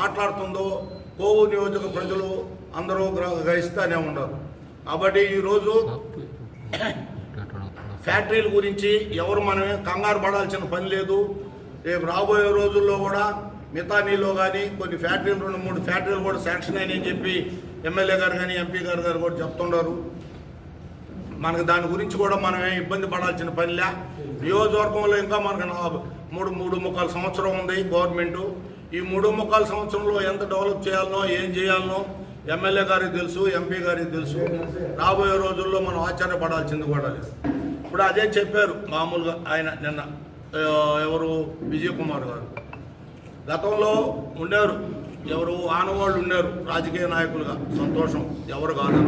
మాట్లాడుతుందో కోవు నియోజక ప్రజలు అందరూ గ్రహిస్తూనే ఉన్నారు. కాబట్టి ఈరోజు ఫ్యాక్టరీల గురించి ఎవరు మనమే కంగారు పడాల్సిన పని లేదు. రేపు రాబోయే రోజుల్లో కూడా మితానీలో కానీ కొన్ని ఫ్యాక్టరీలు రెండు మూడు ఫ్యాక్టరీలు కూడా శాంక్షన్ అయినాయని చెప్పి ఎమ్మెల్యే గారు కానీ ఎంపీ గారు గారు కూడా చెప్తున్నారు మనకు దాని గురించి కూడా మనమే ఇబ్బంది పడాల్సిన పనిలే. నియోజకవర్గంలో ఇంకా మనకు మూడు మూడు ముక్కలు సంవత్సరం ఉంది గవర్నమెంట్. ఈ మూడు ముక్కాల సంవత్సరంలో ఎంత డెవలప్ చేయాలనో ఏం చేయాలనో ఎమ్మెల్యే గారికి తెలుసు ఎంపీ గారికి తెలుసు. రాబోయే రోజుల్లో మనం ఆశ్చర్యపడాల్సింది కూడా లేదు. ఇప్పుడు అదే చెప్పారు మామూలుగా ఆయన నిన్న ఎవరు? విజయ్ కుమార్ గారు. గతంలో ఉండారు ఎవరు? ఆనవాళ్ళు ఉన్నారు రాజకీయ నాయకులుగా. సంతోషం. ఎవరు కాదు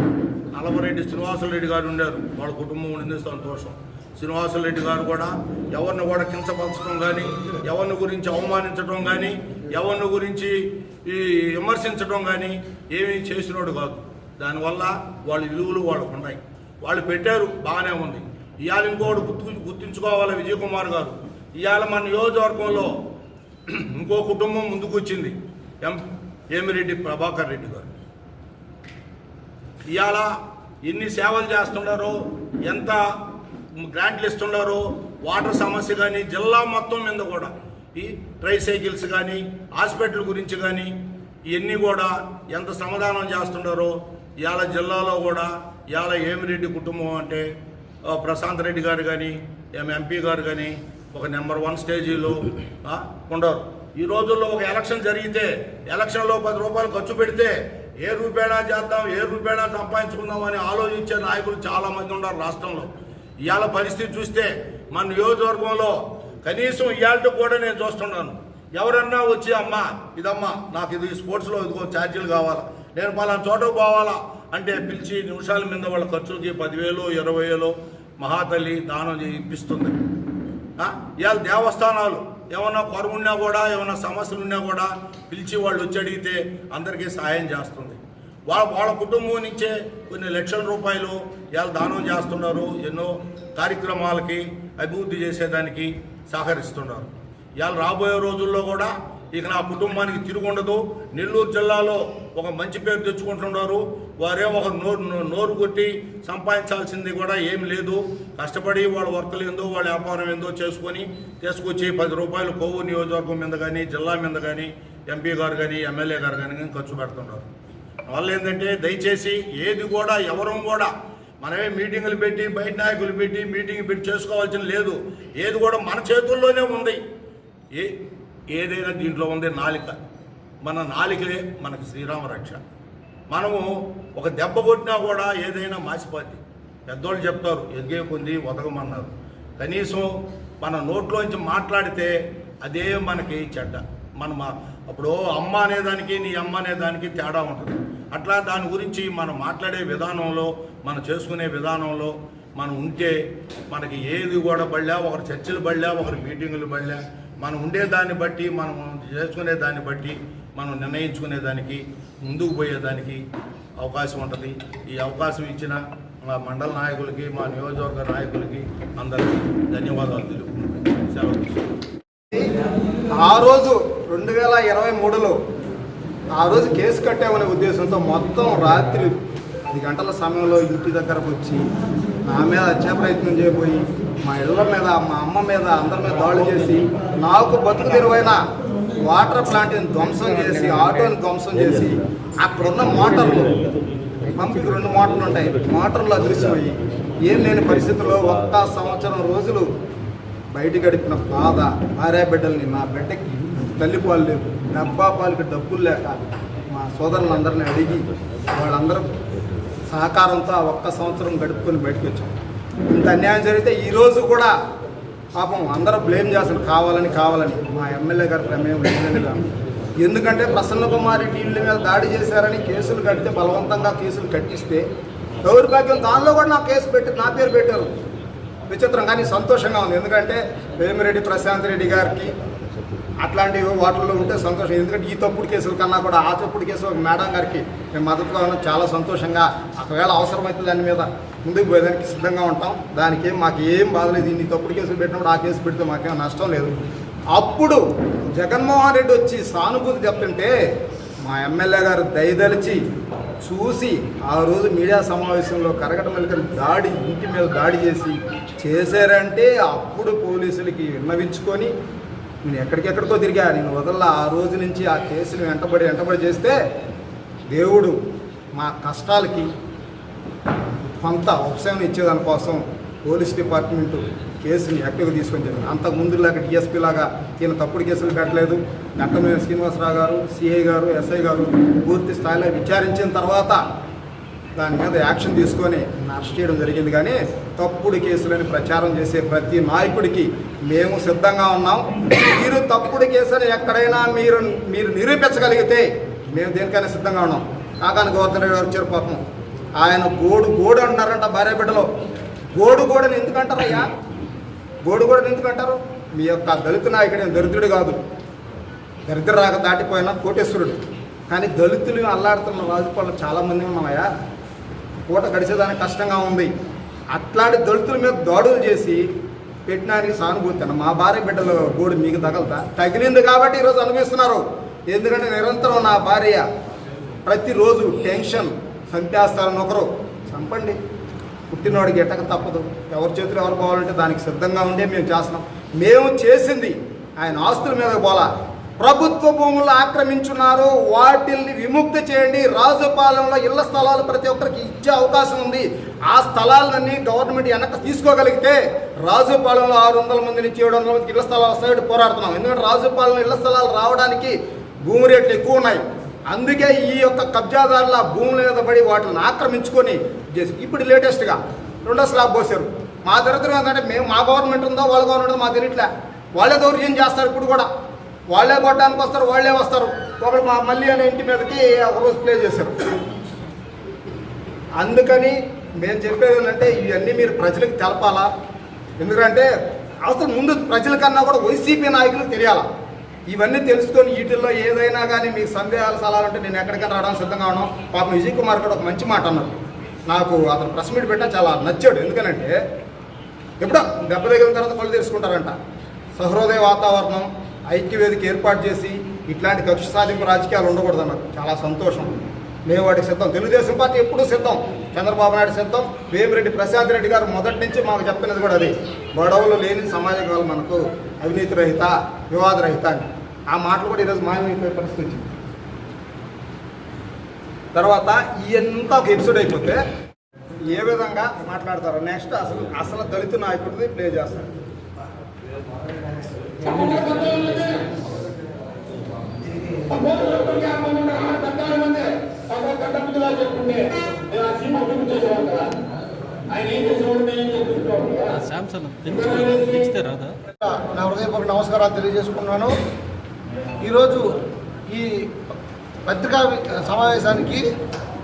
నల్లమరెడ్డి శ్రీనివాసరెడ్డి గారు ఉండారు వాళ్ళ కుటుంబం ఉండింది సంతోషం. శ్రీనివాసరెడ్డి గారు కూడా ఎవరిని కూడా కించపరచడం కానీ ఎవరిని గురించి అవమానించడం కానీ ఎవరిని గురించి ఈ విమర్శించడం కానీ ఏమీ చేసినోడు కాదు. దానివల్ల వాళ్ళ విలువలు వాళ్ళకు ఉన్నాయి. వాళ్ళు పెట్టారు బాగానే ఉంది. ఇవాళ ఇంకోటి గుర్తు గుర్తుంచుకోవాలి విజయ్ కుమార్ గారు? ఇవాళ మన నియోజకవర్గంలో ఇంకో కుటుంబం ముందుకొచ్చింది. ఎం ఏమిరెడ్డి ప్రభాకర్ రెడ్డి గారు. ఇవాళ ఎన్ని సేవలు చేస్తున్నారో ఎంత గ్రాంట్లు ఇస్తున్నారో వాటర్ సమస్య కానీ జిల్లా మొత్తం మీద కూడా ఈ ట్రై సైకిల్స్ కానీ హాస్పిటల్ గురించి కానీ ఇవన్నీ కూడా ఎంత సమాధానం చేస్తున్నారో ఇవాళ జిల్లాలో కూడా ఇవాళ ఏమిరెడ్డి కుటుంబం అంటే ప్రశాంత్ రెడ్డి గారు కానీ ఎంపీ గారు కానీ ఒక నెంబర్ వన్ స్టేజీలో ఉండరు. ఈ రోజుల్లో ఒక ఎలక్షన్ జరిగితే ఎలక్షన్లో పది రూపాయలు ఖర్చు పెడితే ఏ రూపేణా చేద్దాం ఏ రూపేణా సంపాదించుకుందాం అని ఆలోచించే నాయకులు చాలా మంది ఉన్నారు రాష్ట్రంలో. ఇవాళ పరిస్థితి చూస్తే మన నియోజకవర్గంలో కనీసం ఇవాళ కూడా నేను చూస్తున్నాను. ఎవరన్నా వచ్చి అమ్మా ఇదమ్మా నాకు ఇది స్పోర్ట్స్లో ఇదిగో ఛార్జీలు కావాలా. నేను పలానా చోటకు పోవాలా? అంటే పిలిచి నిమిషాల మీద వాళ్ళ ఖర్చులకి పదివేలు ఇరవై వేలు మహాతల్లి దానం చేయి ఇప్పిస్తుంది. ఇవాళ దేవస్థానాలు. ఏమన్నా కొరవ ఉన్నా కూడా ఏమన్నా సమస్యలు ఉన్నా కూడా పిలిచి వాళ్ళు వచ్చి అడిగితే అందరికీ సహాయం చేస్తుంది. వాళ్ళ వాళ్ళ కుటుంబం నుంచే కొన్ని లక్షల రూపాయలు ఇవాళ దానం చేస్తున్నారు. ఎన్నో కార్యక్రమాలకి అభివృద్ధి చేసేదానికి సహకరిస్తున్నారు. ఇవాళ రాబోయే రోజుల్లో కూడా ఇక నా కుటుంబానికి తిరుగుండదు. నెల్లూరు జిల్లాలో ఒక మంచి పేరు తెచ్చుకుంటున్నారు. వారే ఒక నోరు నోరు కొట్టి సంపాదించాల్సింది కూడా ఏం లేదు. కష్టపడి వాళ్ళ వర్తలు ఏందో వాళ్ళ వ్యాపారం ఏందో చేసుకొని తీసుకొచ్చి పది రూపాయలు కొవ్వు నియోజకవర్గం మీద కానీ జిల్లా మీద కానీ ఎంపీ గారు కానీ ఎమ్మెల్యే గారు కానీ ఖర్చు పెడుతున్నారు. వాళ్ళు ఏంటంటే దయచేసి ఏది కూడా ఎవరం కూడా మనమే మీటింగులు పెట్టి బయట నాయకులు పెట్టి మీటింగ్ పెట్టి చేసుకోవాల్సిన లేదు. ఏది కూడా మన చేతుల్లోనే ఉంది. ఏ ఏదైనా దీంట్లో ఉంది నాలిక. మన నాలికలే మనకు శ్రీరామ రక్ష. మనము ఒక దెబ్బ కొట్టినా కూడా ఏదైనా మాసిపోద్ది. పెద్దోళ్ళు చెప్తారు ఎదిగే కొంది వదగమన్నారు కనీసం మన నోట్లోంచి మాట్లాడితే అదే మనకి చెడ్డ. మన మా అప్పుడు అమ్మ అనేదానికి నీ అమ్మ అనేదానికి తేడా ఉంటుంది. అట్లా దాని గురించి మనం మాట్లాడే విధానంలో మనం చేసుకునే విధానంలో మనం ఉంటే మనకి ఏది కూడా పడలే ఒకరు చర్చలు పడలే ఒకరు మీటింగులు బళ్ళా మనం ఉండే దాన్ని బట్టి మనం చేసుకునే దాన్ని బట్టి మనం నిర్ణయించుకునే దానికి ముందుకు పోయేదానికి అవకాశం ఉంటుంది. ఈ అవకాశం ఇచ్చిన మా మండల నాయకులకి మా నియోజకవర్గ నాయకులకి అందరికీ ధన్యవాదాలు తెలుపుకుంటున్నాను. సెలవు ఆ రోజు రెండు వేల ఇరవై మూడులో ఆ రోజు కేసు కట్టామనే ఉద్దేశంతో మొత్తం రాత్రి పది గంటల సమయంలో ఇంటి దగ్గరకు వచ్చి నా మీద హత్యా ప్రయత్నం చేయబోయి మా ఇళ్ళ మీద మా అమ్మ మీద అందరి మీద దాడులు చేసి నాకు బతుకు తెరువైన వాటర్ ప్లాంట్ని ధ్వంసం చేసి ఆటోని ధ్వంసం చేసి అక్కడున్న మోటార్లు పంపికి రెండు మోటార్లు ఉంటాయి. మోటార్లు అదృశ్యమయ్యి ఏం లేని పరిస్థితుల్లో ఒక్క సంవత్సరం రోజులు బయట గడిపిన బాధ భార్య బిడ్డల్ని నా బిడ్డకి తల్లిపాలు లేవు. డబ్బా పాలకి డబ్బులు లేక మా సోదరులందరిని అడిగి వాళ్ళందరూ సహకారంతో ఆ ఒక్క సంవత్సరం గడుపుకొని బయటకు వచ్చాం. ఇంత అన్యాయం జరిగితే ఈరోజు కూడా పాపం అందరూ బ్లేమ్ చేస్తారు కావాలని కావాలని. మా ఎమ్మెల్యే గారి ప్రమేయం లేదని కాదు. ఎందుకంటే ప్రసన్న కుమారి టీళ్ళ మీద దాడి చేశారని కేసులు కడితే బలవంతంగా కేసులు కట్టిస్తే దౌర్భాగ్యం. దానిలో కూడా నా కేసు పెట్టి నా పేరు పెట్టారు. విచిత్రం కానీ సంతోషంగా ఉంది. ఎందుకంటే వేమిరెడ్డి ప్రశాంత్ రెడ్డి గారికి అట్లాంటివి వాటిల్లో ఉంటే సంతోషం. ఎందుకంటే ఈ తప్పుడు కేసుల కన్నా కూడా ఆ తప్పుడు కేసు ఒక మేడం గారికి మేము మద్దతుగా ఉన్నాం. చాలా సంతోషంగా ఒకవేళ అవసరమైతే దాని మీద ముందుకు పోయేదానికి సిద్ధంగా ఉంటాం. దానికి ఏం మాకు ఏం బాధలేదు ఇన్ని తప్పుడు కేసులు పెట్టినప్పుడు ఆ కేసు పెడితే మాకేం నష్టం లేదు. అప్పుడు జగన్మోహన్ రెడ్డి వచ్చి సానుభూతి చెప్తుంటే మా ఎమ్మెల్యే గారు దయదలిచి చూసి ఆ రోజు మీడియా సమావేశంలో కరగట మెలకలు దాడి ఇంటి మీద దాడి చేసి చేశారంటే అప్పుడు పోలీసులకి విన్నవించుకొని నేను ఎక్కడికెక్కడికో తిరిగా నేను వదల్లా ఆ రోజు నుంచి ఆ కేసుని వెంటబడి వెంటబడి చేస్తే దేవుడు మా కష్టాలకి కొంత ఉపశమనం ఇచ్చేదాని కోసం పోలీస్ డిపార్ట్మెంట్ కేసుని యాక్టివ్గా తీసుకొని జరిగింది అంతకు ముందులాగా డిఎస్పీ లాగా ఈయన తప్పుడు కేసులు పెట్టలేదు. నట్టమైన శ్రీనివాసరావు గారు సిఐ గారు ఎస్ఐ గారు పూర్తి స్థాయిలో విచారించిన తర్వాత దాని మీద యాక్షన్ తీసుకొని అరెస్ట్ చేయడం జరిగింది. కానీ తప్పుడు కేసులని ప్రచారం చేసే ప్రతి నాయకుడికి మేము సిద్ధంగా ఉన్నాం. మీరు తప్పుడు కేసులు ఎక్కడైనా మీరు మీరు నిరూపించగలిగితే మేము దేనికైనా సిద్ధంగా ఉన్నాం. కాకాని గోవర్ధన్ గారు వచ్చారు పాపం. ఆయన గోడు గోడు అంటారంట భార్య బిడ్డలో. గోడు గోడని ఎందుకంటారయ్యా గోడు గోడని ఎందుకంటారు? మీ యొక్క దళిత నాయకుడు ఏం దరిద్రుడు కాదు. దరిద్ర రాక దాటిపోయిన కోటేశ్వరుడు. కానీ దళితులు అల్లాడుతున్న రాజుపాలన చాలామంది ఉన్నాయా పూట గడిచేదానికి కష్టంగా ఉంది. అట్లాంటి దళితుల మీద దాడులు చేసి పెట్టినానికి సానుభూతి అన్న మా భార్య బిడ్డలు గోడు మీకు తగలతా? తగిలింది కాబట్టి ఈరోజు అనుభవిస్తున్నారు. ఎందుకంటే నిరంతరం నా భార్య ప్రతిరోజు టెన్షన్ చంపేస్తారని ఒకరు చంపండి. పుట్టినవాడికి ఎట్టక తప్పదు. ఎవరి చేతులు ఎవరు పోవాలంటే దానికి సిద్ధంగా ఉండే మేము చేస్తున్నాం. మేము చేసింది ఆయన ఆస్తుల మీద పోలా ప్రభుత్వ భూములు ఆక్రమించున్నారు. వాటిల్ని విముక్తి చేయండి. రాజుపాలెంలో ఇళ్ళ స్థలాలు ప్రతి ఒక్కరికి ఇచ్చే అవకాశం ఉంది. ఆ స్థలాలన్నీ గవర్నమెంట్ వెనక తీసుకోగలిగితే రాజుపాలెంలో ఆరు వందల మంది నుంచి ఏడు వందల మందికి ఇళ్ళ స్థలాలు వస్తాయి పోరాడుతున్నాం. ఎందుకంటే రాజుపాలెంలో ఇళ్ళ స్థలాలు రావడానికి భూమి రేట్లు ఎక్కువ ఉన్నాయి. అందుకే ఈ యొక్క కబ్జాదారుల భూముల మీద పడి వాటిని ఆక్రమించుకొని చేసి ఇప్పుడు లేటెస్ట్గా రెండో స్లాబ్ పోసారు మా దరిద్రం ఏంటంటే మేము మా గవర్నమెంట్ ఉందో వాళ్ళ గవర్నమెంట్ ఉందో మాకు తెలియట్లే. వాళ్ళే దౌర్జన్యం చేస్తారు ఇప్పుడు కూడా. వాళ్ళే కొట్టడానికి వస్తారు వాళ్ళే వస్తారు. ఒకడు మా మళ్ళీ అనే ఇంటి మీదకి ఒకరోజు ప్లే చేశారు. అందుకని మేము చెప్పేది ఏంటంటే ఇవన్నీ మీరు ప్రజలకు తెలపాలా? ఎందుకంటే అవసరం ముందు ప్రజలకన్నా కూడా వైసీపీ నాయకులకు తెలియాలా? ఇవన్నీ తెలుసుకొని వీటిల్లో ఏదైనా కానీ మీకు సందేహాలు సలాలంటే నేను ఎక్కడికైనా రావడానికి సిద్ధంగా ఉన్నాం పాపం విజయ్ కుమార్ కూడా ఒక మంచి మాట అన్నారు. నాకు అతను ప్రెస్ మీట్ పెట్టా చాలా నచ్చాడు. ఎందుకనంటే ఎప్పుడో దెబ్బ తగిలిన తర్వాత కళ్ళు తెలుసుకుంటారంట సహృదయ వాతావరణం ఐక్యవేదిక ఏర్పాటు చేసి ఇట్లాంటి కక్ష సాధింపు రాజకీయాలు ఉండకూడదు అన్నారు. చాలా సంతోషం. మేము వాటికి సిద్ధం. తెలుగుదేశం పార్టీ ఎప్పుడూ సిద్ధం. చంద్రబాబు నాయుడు సిద్ధం. వేమిరెడ్డి ప్రశాంత్ రెడ్డి గారు మొదటి నుంచి మాకు చెప్పినది కూడా అది. గొడవలు లేని సమాజం కావాలి మనకు. అవినీతి రహిత వివాద రహిత అని. ఆ మాటలు కూడా ఈరోజు మాయమైపోయే పరిస్థితి వచ్చింది. తర్వాత ఇదంతా ఒక ఎపిసోడ్ అయిపోతే ఏ విధంగా మాట్లాడతారు నెక్స్ట్ అసలు అసలు దళిత నాయకుడిది ప్లే చేస్తారు. నా హృదయపూర్వక నమస్కారాలు తెలియజేసుకున్నాను ఈరోజు ఈ పత్రికా సమావేశానికి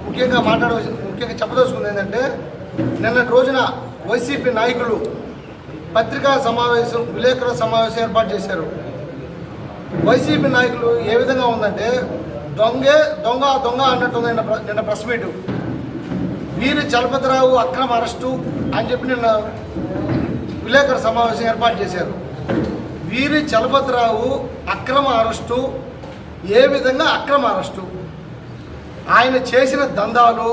ముఖ్యంగా మాట్లాడవలసి ముఖ్యంగా చెప్పదలుచుకుంది ఏంటంటే నిన్నటి రోజున వైసీపీ నాయకులు పత్రికా సమావేశం విలేకరుల సమావేశం ఏర్పాటు చేశారు. వైసీపీ నాయకులు ఏ విధంగా ఉందంటే దొంగే దొంగ దొంగ అన్నట్టుంది నిన్న నిన్న ప్రెస్ మీటు. వీరి చలపతిరావు అక్రమ అరెస్టు అని చెప్పి నిన్న విలేకరుల సమావేశం ఏర్పాటు చేశారు. వీరి చలపతిరావు అక్రమ అరెస్టు ఏ విధంగా అక్రమ అరెస్టు? ఆయన చేసిన దందాలు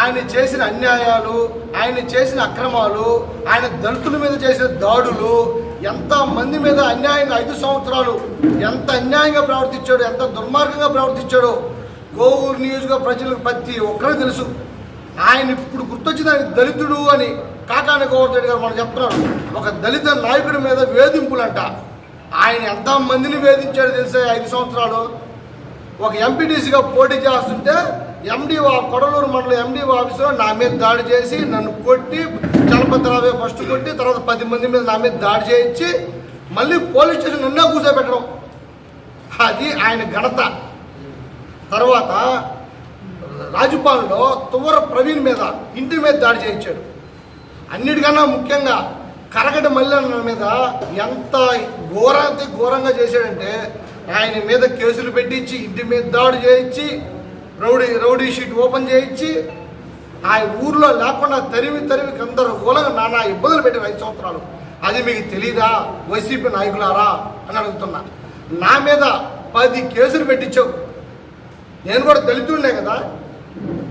ఆయన చేసిన అన్యాయాలు ఆయన చేసిన అక్రమాలు ఆయన దళితుల మీద చేసిన దాడులు ఎంత మంది మీద అన్యాయంగా ఐదు సంవత్సరాలు ఎంత అన్యాయంగా ప్రవర్తించాడో ఎంత దుర్మార్గంగా ప్రవర్తించాడో కోవూరు నియోజక ప్రజలకు ప్రతి ఒక్కరూ తెలుసు. ఆయన ఇప్పుడు గుర్తొచ్చిన దళితుడు అని కాకాని గోవర్ధన్ గారు మనం చెప్తున్నాడు ఒక దళిత నాయకుడి మీద వేధింపులంట. ఆయన ఎంత మందిని వేధించాడో తెలిసే ఐదు సంవత్సరాలు? ఒక ఎంపీటీసీగా పోటీ చేస్తుంటే ఎండి కొడలూరు మండలం ఎండి ఆఫీసులో నా మీద దాడి చేసి నన్ను కొట్టి చలపతిరావే ఫస్ట్ కొట్టి తర్వాత పది మంది మీద నా మీద దాడి చేయించి మళ్ళీ పోలీస్ స్టేషన్ నిన్నే కూర్చోబెట్టడం అది ఆయన ఘనత. తర్వాత రాజుపాల్లో తువ్వర ప్రవీణ్ మీద ఇంటి మీద దాడి చేయించాడు. అన్నిటికన్నా ముఖ్యంగా కరగటి మల్లన్న మీద ఎంత ఘోరంగా ఘోరంగా చేశాడంటే ఆయన మీద కేసులు పెట్టించి ఇంటి మీద దాడి చేయించి రౌడీ రౌడీ షీట్ ఓపెన్ చేయించి ఆ ఊర్లో లేకుండా తరివి తరివి అందరూ గోలంగా నానా ఇబ్బందులు పెట్టారు ఐదు సంవత్సరాలు. అది మీకు తెలీదా? వైసీపీ నాయకులారా? అని అడుగుతున్నా. నా మీద పది కేసులు పెట్టించావు. నేను కూడా దళితుడినే కదా?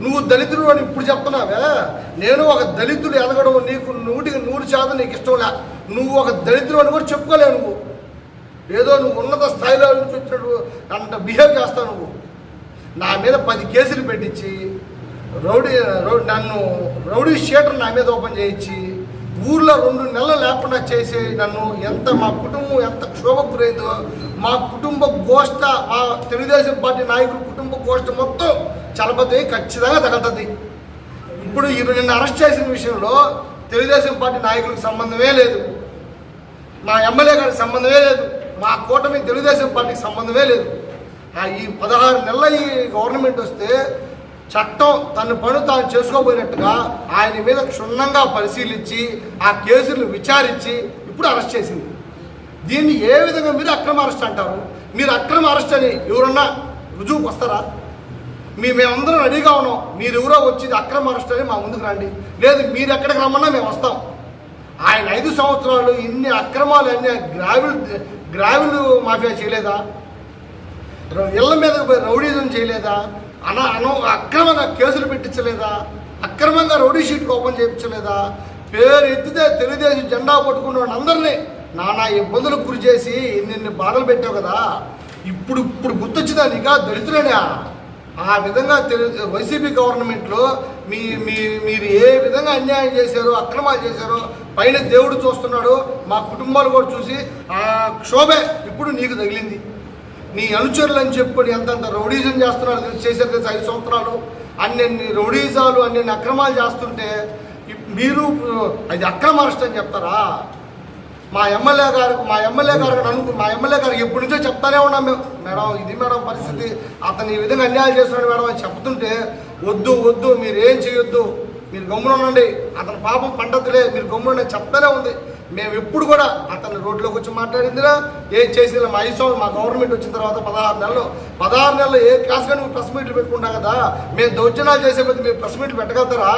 నువ్వు దళితుడు అని ఇప్పుడు చెప్తున్నావే? నేను ఒక దళితుడు ఎదగడం నీకు నూటికి నూరు శాతం నీకు ఇష్టం లే. నువ్వు ఒక దళితుడు అని కూడా చెప్పుకోలేవు నువ్వు. ఏదో నువ్వు ఉన్నత స్థాయిలో నుంచి వచ్చినట్టు అంత బిహేవ్ చేస్తావు నువ్వు. నా మీద పది కేసులు పెట్టించి రౌడీ నన్ను రౌడీ షీటర్ నా మీద ఓపెన్ చేయించి ఊర్లో రెండు నెలలు లేకుండా చేసి నన్ను ఎంత మా కుటుంబం ఎంత క్షోభకు గురైందో మా కుటుంబ గోష్ట మా తెలుగుదేశం పార్టీ నాయకుల కుటుంబ గోష్ట మొత్తం చలపతి ఖచ్చితంగా తగలుతుంది. ఇప్పుడు ఈయన నిన్ను అరెస్ట్ చేసిన విషయంలో తెలుగుదేశం పార్టీ నాయకులకు సంబంధమే లేదు. మా ఎమ్మెల్యే గారికి సంబంధమే లేదు. మా కూటమి తెలుగుదేశం పార్టీకి సంబంధమే లేదు. ఈ పదహారు నెలల ఈ గవర్నమెంట్ వస్తే చట్టం తన పను తాను చేసుకోబోయినట్టుగా ఆయన మీద క్షుణ్ణంగా పరిశీలించి ఆ కేసులు విచారించి ఇప్పుడు అరెస్ట్ చేసింది. దీన్ని ఏ విధంగా మీరు అక్రమ అరెస్ట్ అంటారు? మీరు అక్రమ అరెస్ట్ అని ఎవరన్నా రుజువుకు వస్తారా? మీ మేమందరం రెడీగా ఉన్నాం. మీరు ఎవరో వచ్చి అక్రమ అరెస్ట్ అని మా ముందుకు రండి. లేదు మీరు ఎక్కడికి రమ్మన్నా మేము వస్తాం. ఆయన ఐదు సంవత్సరాలు ఇన్ని అక్రమాలు అన్ని గ్రావిల్ గ్రావిల్ మాఫియా చేయలేదా? ఇళ్ళ మీద పోయి రౌడీజం చేయలేదా? అన అను అక్రమంగా కేసులు పెట్టించలేదా? అక్రమంగా రౌడీ షీట్లు ఓపెన్ చేయించలేదా? పేరు ఎత్తితే తెలుగుదేశం జెండా పట్టుకున్న వాళ్ళందరినీ నానా ఇబ్బందులకు గురి చేసి నిన్ను బాధలు పెట్టావు కదా. ఇప్పుడు ఇప్పుడు గుర్తొచ్చిందా నీకా? దళితులేనా? ఆ విధంగా తెలు వైసీపీ గవర్నమెంట్లో మీ మీ మీరు ఏ విధంగా అన్యాయం చేశారో అక్రమాలు చేశారో పైన దేవుడు చూస్తున్నాడు మా కుటుంబాలు కూడా చూసి ఆ క్షోభే ఇప్పుడు నీకు తగిలింది. నీ అనుచరులు అని చెప్పుకొని ఎంతంత రౌడీజం చేస్తున్నారు చేసేది చేశారు తెలుసు ఐదు సంవత్సరాలు. అన్ని రౌడీజాలు అన్ని అక్రమాలు చేస్తుంటే మీరు అది అక్రమ అరెస్ట్ అని చెప్తారా? మా ఎమ్మెల్యే గారు మా ఎమ్మెల్యే గారు అనుకు మా ఎమ్మెల్యే గారికి ఎప్పటి నుంచో చెప్తానే ఉన్నాం మేము. మేడం ఇది మేడం పరిస్థితి. అతను ఈ విధంగా అన్యాయం చేస్తున్నాడు మేడం అని చెప్తుంటే వద్దు వద్దు మీరు ఏం చేయొద్దు. మీరు గమ్మున ఉండండి. అతని పాపం పండతులే మీరు గమ్మున చెప్తానే ఉంది. మేము ఎప్పుడు కూడా అతను రోడ్లోకి వచ్చి మాట్లాడిందిరా? ఏం చేసిన మా ఐదు సంవత్సరం మా గవర్నమెంట్ వచ్చిన తర్వాత పదహారు నెలలు పదహారు నెలలు ఏ క్లాస్ కానీ ప్రెస్ మీట్లు పెట్టుకుంటాం కదా? మేము దౌర్జన్యాలు చేసే కొద్ది మీరు ప్రెస్ మీట్లు పెట్టగలుగుతారా?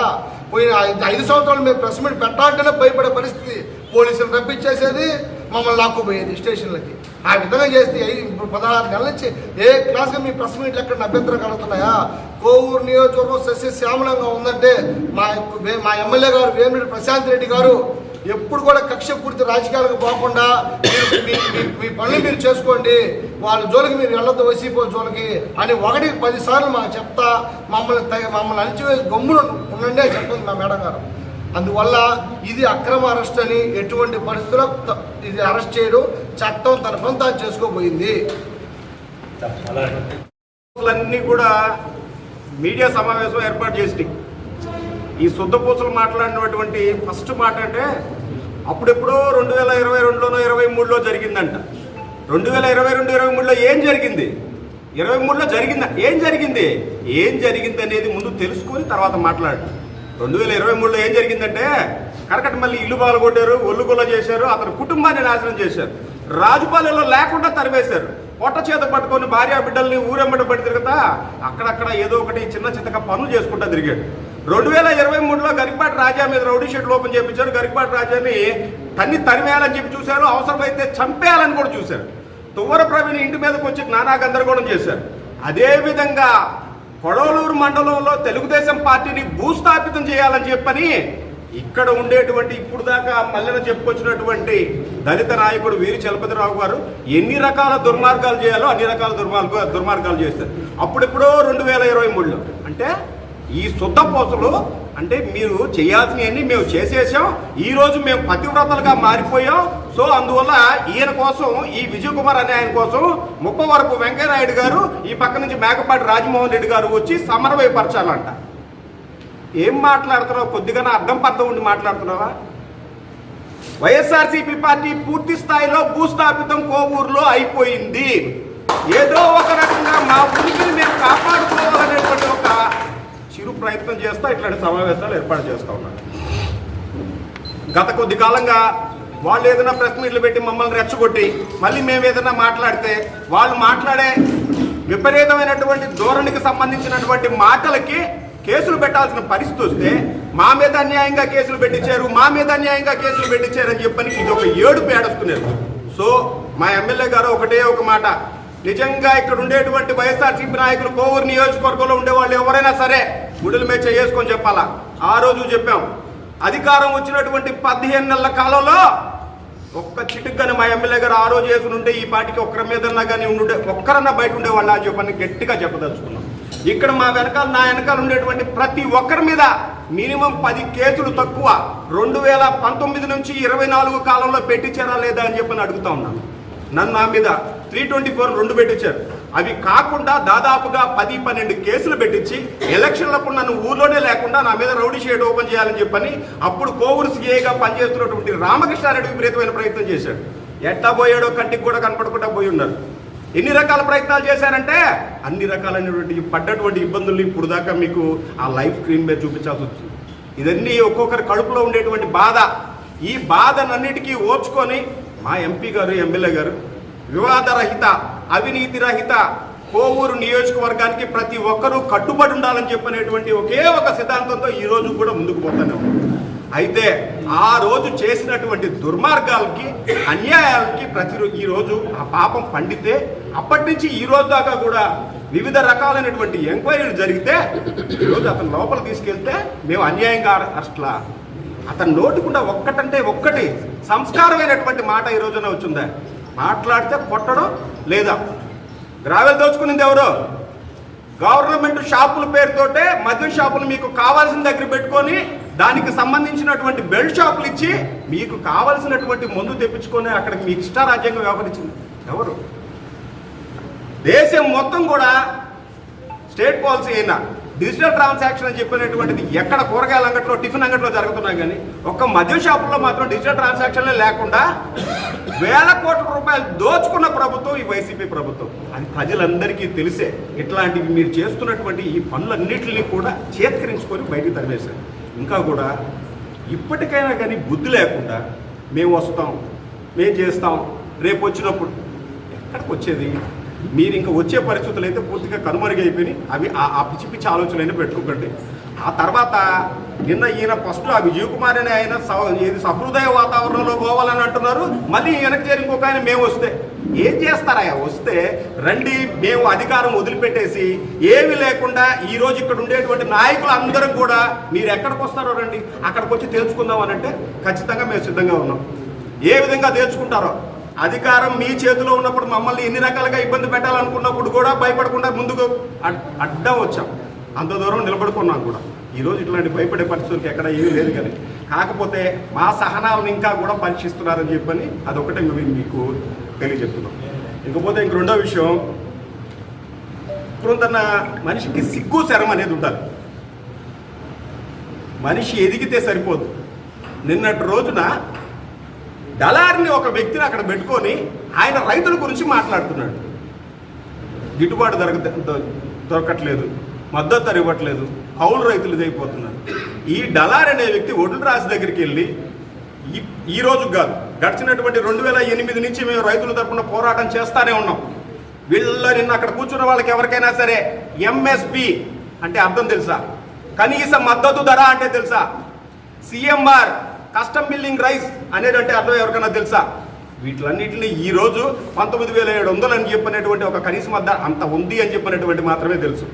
పోయిన ఐదు- సంవత్సరాలు మేము ప్రెస్ మీట్ పెట్టాలంటేనే భయపడే పరిస్థితి. పోలీసులు రప్పించేసేది మమ్మల్ని లాక్కుపోయేది స్టేషన్లకి. ఆ విధంగా చేస్తే ఇప్పుడు పదహారు నెలల నుంచి ఏ క్లాస్గా మీ ప్రెస్ మీట్లు ఎక్కడ అభ్యంతరం కలుగుతున్నాయా? కోవూరు నియోజకవర్గం సస్య శ్యామలంగా ఉందంటే మా మా ఎమ్మెల్యే గారు వేమిరెడ్డి ప్రశాంత్ రెడ్డి గారు ఎప్పుడు కూడా కక్ష పూర్తి రాజకీయాలకు పోకుండా మీ మీ- పనులు మీరు చేసుకోండి. వాళ్ళ జోలికి మీరు వెళ్ళొద్దు వైసీపీ జోలికి అని ఒకటికి పదిసార్లు మాకు చెప్తా మమ్మల్ని తగ మమ్మల్ని అణిచివేసి గమ్ములు ఉండండి అని చెప్తుంది మా మేడం గారు. అందువల్ల ఇది అక్రమ అరెస్ట్ అని ఎటువంటి పరిస్థితుల్లో ఇది అరెస్ట్ చేయడం. చట్టం తన తాను చేసుకోబోయింది. అన్నీ కూడా మీడియా సమావేశం ఏర్పాటు చేసినాయి ఈ శుద్ధ పూసలు మాట్లాడినటువంటి ఫస్ట్ మాట అంటే అప్పుడెప్పుడో రెండు వేల ఇరవై రెండులోనో ఇరవై మూడులో జరిగిందంట. రెండు వేల ఇరవై రెండు ఇరవై మూడులో ఏం జరిగింది? ఇరవై మూడులో జరిగిందా? ఏం జరిగింది? ఏం జరిగింది అనేది ముందు తెలుసుకొని తర్వాత మాట్లాడు రెండు వేల ఇరవై మూడులో ఏం జరిగిందంటే కరకట మళ్ళీ ఇల్లు పాల్గొట్టారు ఒళ్ళు చేశారు అతని కుటుంబాన్ని నాశనం చేశారు. రాజుపాలెంలో లేకుండా తరివేశారు పొట్ట చేత పట్టుకొని భార్య బిడ్డల్ని ఊరెంబడి పడి తిరుగుతా అక్కడక్కడ ఏదో ఒకటి చిన్న చిన్నగా పనులు చేసుకుంటా తిరిగాడు. రెండు వేల ఇరవై మూడులో గరికపాటి రాజా మీద రౌడీ షీట్లు ఓపెన్ చేయించారు గరికపాటి రాజాని తన్ని తరిమేయాలని చెప్పి చూశారు. అవసరమైతే చంపేయాలని కూడా చూశారు. తువ్వర ప్రవీణ్ ఇంటి మీదకి వచ్చి నానా గందరగోళం చేశారు. అదేవిధంగా కొడవలూరు మండలంలో తెలుగుదేశం పార్టీని భూస్థాపితం చేయాలని చెప్పని ఇక్కడ ఉండేటువంటి ఇప్పుడు దాకా మల్లెన చెప్పుకొచ్చినటువంటి దళిత నాయకుడు వీరి చలపతిరావు గారు ఎన్ని రకాల దుర్మార్గాలు చేయాలో అన్ని రకాల దుర్మార్గ దుర్మార్గాలు చేస్తారు అప్పుడెప్పుడో రెండు వేల ఇరవై మూడులో. అంటే ఈ శుద్ధ పోసలు అంటే మీరు చేయాల్సినవన్నీ మేము చేసేసాం. ఈ రోజు మేము పతివ్రతలుగా మారిపోయాం. సో అందువల్ల ఈయన కోసం ఈ విజయ్ కుమార్ అనే ఆయన కోసం ముప్పవరపు వెంకయ్యనాయుడు గారు ఈ పక్క నుంచి మేకపాటి రాజమోహన్ రెడ్డి గారు వచ్చి సమన్వయపరచాలంట. ఏం మాట్లాడుతున్నావు? కొద్దిగా అర్థం పర్థం ఉండి మాట్లాడుతున్నావా? వైఎస్ఆర్సీపీ పార్టీ పూర్తి స్థాయిలో భూస్థాపితం కోవూరులో అయిపోయింది. ఏదో ఒక రకంగా మా ఉనికిని మేము కాపాడుకోవాలనేటువంటి ఒక చిరు ప్రయత్నం చేస్తా ఇట్లాంటి సమావేశాలు ఏర్పాటు చేస్తా ఉన్నాను. గత కొద్ది కాలంగా వాళ్ళు ఏదైనా ప్రెస్ మీట్లు పెట్టి మమ్మల్ని రెచ్చగొట్టి మళ్ళీ మేము ఏదైనా మాట్లాడితే వాళ్ళు మాట్లాడే విపరీతమైనటువంటి ధోరణికి సంబంధించినటువంటి మాటలకి కేసులు పెట్టాల్సిన పరిస్థితి వస్తే మా మీద అన్యాయంగా కేసులు పెట్టించారు మా మీద అన్యాయంగా కేసులు పెట్టించారు అని చెప్పని ఇది ఒక ఏడు పేడస్తున్నారు సో మా ఎమ్మెల్యే గారు ఒకటే ఒక మాట. నిజంగా ఇక్కడ ఉండేటువంటి వైఎస్ఆర్సీపీ నాయకులు కోవూరు నియోజకవర్గంలో ఉండేవాళ్ళు ఎవరైనా సరే గుడుల మీద చేసుకొని చెప్పాలా? ఆ రోజు చెప్పాం. అధికారం వచ్చినటువంటి పదిహేను నెలల కాలంలో ఒక్క చిటుక్కని మా ఎమ్మెల్యే గారు ఆ రోజు వేసుకుని ఉంటే ఈ పాటికి ఒక్కరి మీదన్నా కానీ ఉండే ఒక్కరన్నా బయట ఉండేవాళ్ళు అని చెప్పని గట్టిగా చెప్పదలుచుకున్నాం. ఇక్కడ మా వెనకాల నా వెనకాల ఉండేటువంటి ప్రతి ఒక్కరి మీద మినిమం పది కేసులు తక్కువ రెండు వేల పంతొమ్మిది నుంచి ఇరవై నాలుగు కాలంలో పెట్టించారా లేదా అని చెప్పి అడుగుతా ఉన్నాను. నన్ను నా మీద త్రీ ట్వంటీ ఫోర్ రెండు పెట్టించారు. అవి కాకుండా దాదాపుగా పది పన్నెండు కేసులు పెట్టించి ఎలక్షన్లప్పుడు నన్ను ఊర్లోనే లేకుండా నా మీద రౌడీ షేడ్ ఓపెన్ చేయాలని చెప్పని అప్పుడు కోవూరు సీఏగా పనిచేస్తున్నటువంటి రామకృష్ణారెడ్డి విపరీతమైన ప్రయత్నం చేశాడు. ఎట్టా పోయాడో కంటికి కూడా కనపడకుండా పోయి ఉన్నారు. ఎన్ని రకాల ప్రయత్నాలు చేశారంటే అన్ని రకాలైనటువంటి పడ్డటువంటి ఇబ్బందుల్ని ఇప్పుడు దాకా మీకు ఆ లైఫ్ స్క్రీన్ మీద చూపించాల్సి వచ్చింది. ఇదన్నీ ఒక్కొక్కరి కడుపులో ఉండేటువంటి బాధ. ఈ బాధనన్నిటికీ ఓర్చుకొని మా ఎంపీ గారు ఎమ్మెల్యే గారు వివాదరహిత అవినీతి రహిత కోవూరు నియోజకవర్గానికి ప్రతి ఒక్కరూ కట్టుబడి ఉండాలని చెప్పనేటువంటి ఒకే ఒక సిద్ధాంతంతో ఈరోజు కూడా ముందుకు పోతానే ఉన్నాం. అయితే ఆ రోజు చేసినటువంటి దుర్మార్గాలకి అన్యాయాలకి ప్రతిరోజు ఈరోజు ఆ పాపం పండితే అప్పటి నుంచి ఈ రోజు దాకా కూడా వివిధ రకాలైనటువంటి ఎంక్వైరీలు జరిగితే ఈరోజు అతను లోపల తీసుకెళ్తే మేము అన్యాయంగా అరెస్ట్లా. అతను నోటికుండా ఒక్కటంటే ఒక్కటి సంస్కారమైనటువంటి మాట ఈ రోజున వచ్చిందా? మాట్లాడితే కొట్టడం లేదా? గ్రావెల్ దోచుకునింది ఎవరు? గవర్నమెంట్ షాపుల పేరుతోటే మద్యం షాపులు మీకు కావాల్సిన దగ్గర పెట్టుకొని దానికి సంబంధించినటువంటి బెల్ట్ షాపులు ఇచ్చి మీకు కావలసినటువంటి మందు తెప్పించుకొని అక్కడికి మీకు ఇష్టారాజ్యంగా వ్యవహరించింది. ఎవరు? దేశం మొత్తం కూడా స్టేట్ పాలసీ అయినా డిజిటల్ ట్రాన్సాక్షన్ అని చెప్పినటువంటిది ఎక్కడ కూరగాయల అంగట్లో టిఫిన్ అంగట్లో జరుగుతున్నా కానీ ఒక్క మద్య షాపుల్లో మాత్రం డిజిటల్ ట్రాన్సాక్షన్లే లేకుండా వేల కోట్ల రూపాయలు దోచుకున్న ప్రభుత్వం ఈ వైసీపీ ప్రభుత్వం. అది ప్రజలందరికీ తెలిసే. ఇట్లాంటివి మీరు చేస్తున్నటువంటి ఈ పనులన్నింటినీ కూడా చేత్కరించుకొని బయటికి తరిమేశారు. ఇంకా కూడా ఇప్పటికైనా కానీ బుద్ధి లేకుండా మేము వస్తాం మేము చేస్తాం రేపు వచ్చినప్పుడు. ఎక్కడికి వచ్చేది మీరు ఇంకా వచ్చే పరిస్థితులు అయితే పూర్తిగా కనుమరుగైపోయినాయి. అవి ఆ- ఆ పిచ్చి పిచ్చి ఆలోచనలైనా పెట్టుకోకండి. ఆ తర్వాత నిన్న ఈయన ఫస్ట్ ఆ విజయ్ కుమార్ అనే ఆయన స- ఏది సహృదయ వాతావరణంలో పోవాలని అంటున్నారు. మళ్ళీ వెనక్కి చేరి ఇంకొక ఆయన మేము వస్తే ఏం చేస్తారా వస్తే రండి మేము అధికారం వదిలిపెట్టేసి ఏమి లేకుండా ఈ రోజు ఇక్కడ ఉండేటువంటి నాయకులు అందరం కూడా మీరు ఎక్కడికి వస్తారో రండి అక్కడికి వచ్చి తెలుసుకుందాం అని అంటే ఖచ్చితంగా మేము సిద్ధంగా ఉన్నాం. ఏ విధంగా తెలుసుకుంటారో? అధికారం మీ చేతిలో ఉన్నప్పుడు మమ్మల్ని ఎన్ని రకాలుగా ఇబ్బంది పెట్టాలనుకున్నప్పుడు కూడా భయపడకుండా ముందుకు అడ్డం వచ్చాం. అంత దూరం నిలబడుకున్నాం కూడా. ఈరోజు ఇట్లాంటి భయపడే పరిస్థితులకి ఎక్కడ ఏమీ లేదు కానీ. కాకపోతే మా సహనాలను ఇంకా కూడా పరీక్షిస్తున్నారని చెప్పని అదొకటే మేము మీకు తెలియజెప్తున్నాం. ఇంకపోతే ఇంక రెండో విషయం ఇప్పుడు తన మనిషికి సిగ్గు శరం అనేది ఉండాలి. మనిషి ఎదిగితే సరిపోదు. నిన్నటి రోజున దళారిని ఒక వ్యక్తిని అక్కడ పెట్టుకొని ఆయన రైతుల గురించి మాట్లాడుతున్నాడు. గిట్టుబాటు దొరక దొరకట్లేదు. మద్దతు ఇవ్వట్లేదు. కౌలు రైతులు ఇదైపోతున్నారు. ఈ డలార్ అనే వ్యక్తి ఒడ్లు రాసి దగ్గరికి వెళ్ళి ఈ ఈ రోజు కాదు గడిచినటువంటి రెండు వేల ఎనిమిది నుంచి మేము రైతుల తరపున పోరాటం చేస్తానే ఉన్నాం. వీళ్ళ నిన్న అక్కడ కూర్చున్న వాళ్ళకి ఎవరికైనా సరే ఎంఎస్పి అంటే అర్థం తెలుసా? కనీస మద్దతు ధర అంటే తెలుసా? సిఎంఆర్ కస్టమ్ బిల్లింగ్ రైస్ అనేది అంటే అర్థం ఎవరికైనా తెలుసా? వీటిలన్నింటినీ ఈరోజు పంతొమ్మిది వేల ఏడు వందలు అని చెప్పినటువంటి ఒక కనీస మద్ద అంత ఉంది అని చెప్పినటువంటి మాత్రమే తెలుసు.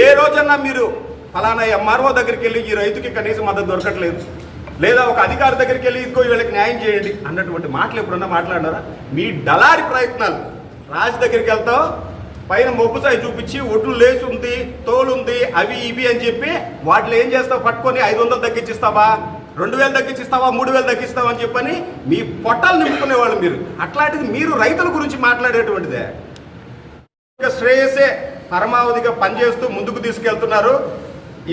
ఏ రోజన్నా మీరు ఫలానా ఎంఆర్ఓ దగ్గరికి వెళ్ళి ఈ రైతుకి కనీస మద్దతు దొరకట్లేదు. లేదా ఒక అధికారి దగ్గరికి వెళ్ళి ఇదిగో వీళ్ళకి న్యాయం చేయండి అన్నటువంటి మాటలు ఎప్పుడన్నా మాట్లాడినారా? మీ డలారి ప్రయత్నాలు. రాజు దగ్గరికి వెళ్తావు పైన మొబ్బుసాయి చూపించి ఒడ్లు లేసు ఉంది అవి ఇవి అని చెప్పి వాటిలో ఏం చేస్తావు? పట్టుకొని ఐదు వందలు తగ్గించిస్తావా? రెండు వేలు తగ్గించిస్తావా మూడు వేలు తగ్గిస్తావా అని చెప్పని మీ పొట్టాలు నింపుకునేవాళ్ళు మీరు. అట్లాంటిది మీరు రైతుల గురించి మాట్లాడేటువంటిదే. శ్రేయసే పరమావధిగా పనిచేస్తూ ముందుకు తీసుకెళ్తున్నారు.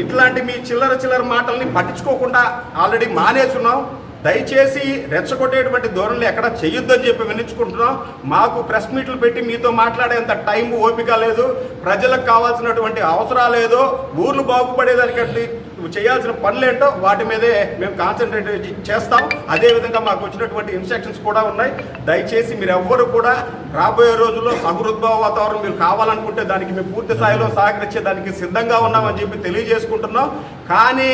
ఇట్లాంటి మీ చిల్లర చిల్లర మాటల్ని పట్టించుకోకుండా ఆల్రెడీ మానేస్తున్నాం దయచేసి రెచ్చగొట్టేటువంటి ధోరణులు ఎక్కడ చెయ్యొద్దని చెప్పి వినించుకుంటున్నాం. మాకు ప్రెస్ మీట్లు పెట్టి మీతో మాట్లాడేంత టైం ఓపిక లేదు. ప్రజలకు కావాల్సినటువంటి అవసరాలు ఏదో ఊర్లు బాగుపడేదానికంటే చేయాల్సిన పనులేంటో వాటి మీదే మేము కాన్సన్ట్రేట్ చేస్తాం. అదేవిధంగా మాకు వచ్చినటువంటి ఇన్స్ట్రక్షన్స్ కూడా ఉన్నాయి. దయచేసి మీరు ఎవ్వరు కూడా రాబోయే రోజుల్లో సహృద్భావ వాతావరణం మీరు కావాలనుకుంటే దానికి మేము పూర్తి స్థాయిలో సహకరించే దానికి సిద్ధంగా ఉన్నామని చెప్పి తెలియజేసుకుంటున్నాం. కానీ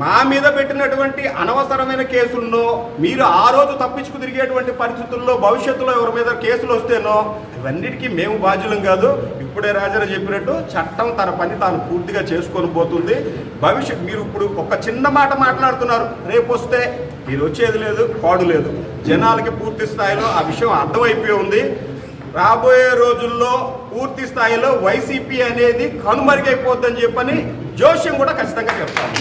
మా మీద పెట్టినటువంటి అనవసరమైన కేసుల్లో మీరు ఆ రోజు తప్పించుకు తిరిగేటువంటి పరిస్థితుల్లో భవిష్యత్తులో ఎవరి మీద కేసులు వస్తేనో ఇవన్నిటికీ మేము బాధ్యులం కాదు. ఇప్పుడే రాజారావు చెప్పినట్టు చట్టం తన పని తాను పూర్తిగా చేసుకొని పోతుంది. భవిష్యత్ మీరు ఇప్పుడు ఒక చిన్న మాట మాట్లాడుతున్నారు. రేపు వస్తే మీరు వచ్చేది లేదు పాడు లేదు. జనాలకి పూర్తి స్థాయిలో ఆ విషయం అర్థమైపోయి ఉంది. రాబోయే రోజుల్లో పూర్తి స్థాయిలో వైసీపీ అనేది కనుమరుగైపోద్దని చెప్పని జోష్యం కూడా ఖచ్చితంగా చెప్తాను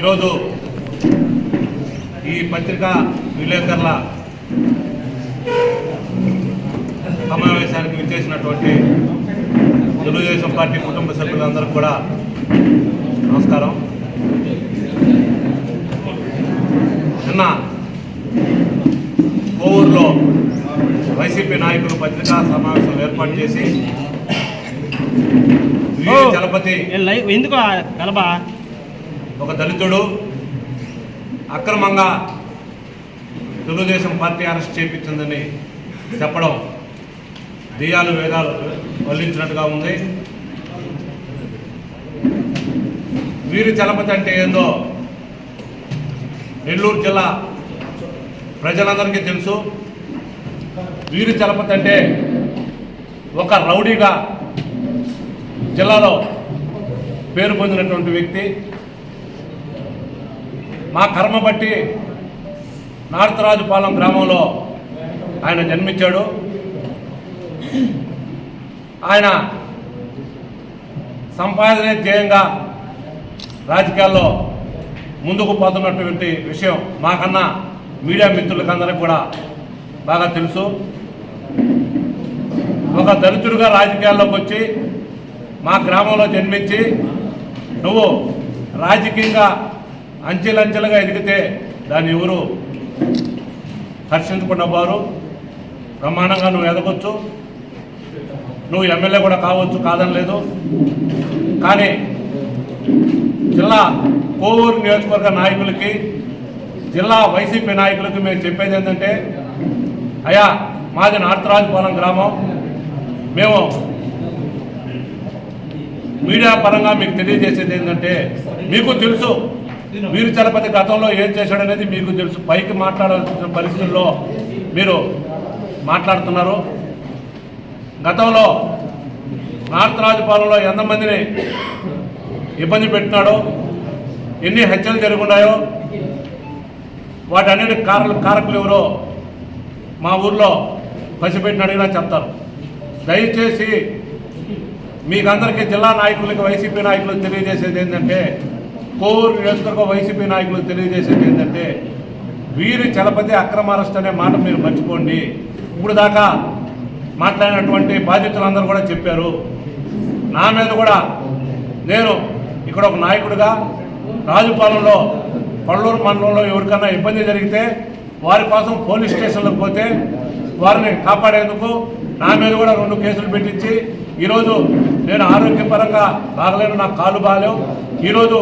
ఈరోజు ఈ పత్రికా విలేకరుల సమావేశానికి విచ్చేసినటువంటి తెలుగుదేశం పార్టీ కుటుంబ సభ్యులందరికీ కూడా నమస్కారం. నిన్న కోవూరులో వైసీపీ నాయకులు పత్రికా సమావేశం ఏర్పాటు చేసి చలపతి ఎందుకు కలబా ఒక దళితుడు అక్రమంగా తెలుగుదేశం పార్టీ అరెస్ట్ చేపించిందని చెప్పడం దియాలు వేదాలు వల్లించినట్టుగా ఉంది. వీరి చలపతి అంటే ఏందో నెల్లూరు జిల్లా ప్రజలందరికీ తెలుసు. వీరి చలపతి అంటే ఒక రౌడీగా జిల్లాలో పేరు పొందినటువంటి వ్యక్తి. మా కర్మ బట్టి నార్తరాజుపాలెం గ్రామంలో ఆయన జన్మించాడు. ఆయన సంపాదనే ధ్యేయంగా రాజకీయాల్లో ముందుకు పోతున్నటువంటి విషయం మాకన్నా మీడియా మిత్రులకందరికీ కూడా బాగా తెలుసు. ఒక దళితుడిగా రాజకీయాల్లోకి వచ్చి మా గ్రామంలో జన్మించి నువ్వు రాజకీయంగా అంచెలంచెలుగా ఎదిగితే దాన్ని ఎవరు హర్షించకుండా వారు బ్రహ్మాండంగా నువ్వు ఎదగొచ్చు. నువ్వు ఎమ్మెల్యే కూడా కావచ్చు కాదనలేదు కానీ జిల్లా కోవూరు నియోజకవర్గ నాయకులకి జిల్లా వైసీపీ నాయకులకి మేము చెప్పేది ఏంటంటే అయ్యా మాది నార్తరాజుపాలెం గ్రామం. మేము మీడియా పరంగా మీకు తెలియజేసేది ఏంటంటే మీకు తెలుసు వీరు చలపతి గతంలో ఏం చేశాడనేది మీకు తెలుసు. పైకి మాట్లాడాల్సిన పరిస్థితుల్లో మీరు మాట్లాడుతున్నారు. గతంలో నార్త్ రాజపాలెంలో ఎంతమందిని ఇబ్బంది పెట్టినాడో ఎన్ని హత్యలు జరుగున్నాయో వాటన్నిటి కారకులు కారకులు ఎవరో మా ఊర్లో పసిపెట్టిన అడిగినా చెప్తారు. దయచేసి మీకందరికీ జిల్లా నాయకులకి వైసీపీ నాయకులకు తెలియజేసేది ఏంటంటే కోవూరు నియోజకవర్గ వైసీపీ నాయకులకు తెలియజేసేది ఏంటంటే వీరి చలపతి అక్రమ అరెస్ట్ అనే మాట మీరు మర్చిపోండి. ఇప్పుడు దాకా మాట్లాడినటువంటి బాధితులందరూ కూడా చెప్పారు. నా మీద కూడా నేను ఇక్కడ ఒక నాయకుడిగా రాజుపాలెంలో పళ్ళూరు మండలంలో ఎవరికైనా ఇబ్బంది జరిగితే వారి కోసం పోలీస్ స్టేషన్లకు పోతే వారిని కాపాడేందుకు నా మీద కూడా రెండు కేసులు పెట్టించి ఈరోజు నేను ఆరోగ్యపరంగా బాగలేను నాకు కాలు బాగాలేవు. ఈరోజు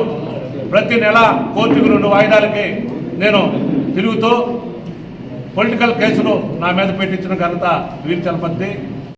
ప్రతి నెల కోర్టుకు రెండు వాయిదాలకి నేను తిరుగుతూ పొలిటికల్ కేసులు నా మీద పెట్టించిన ఘనత వీరి చలపతి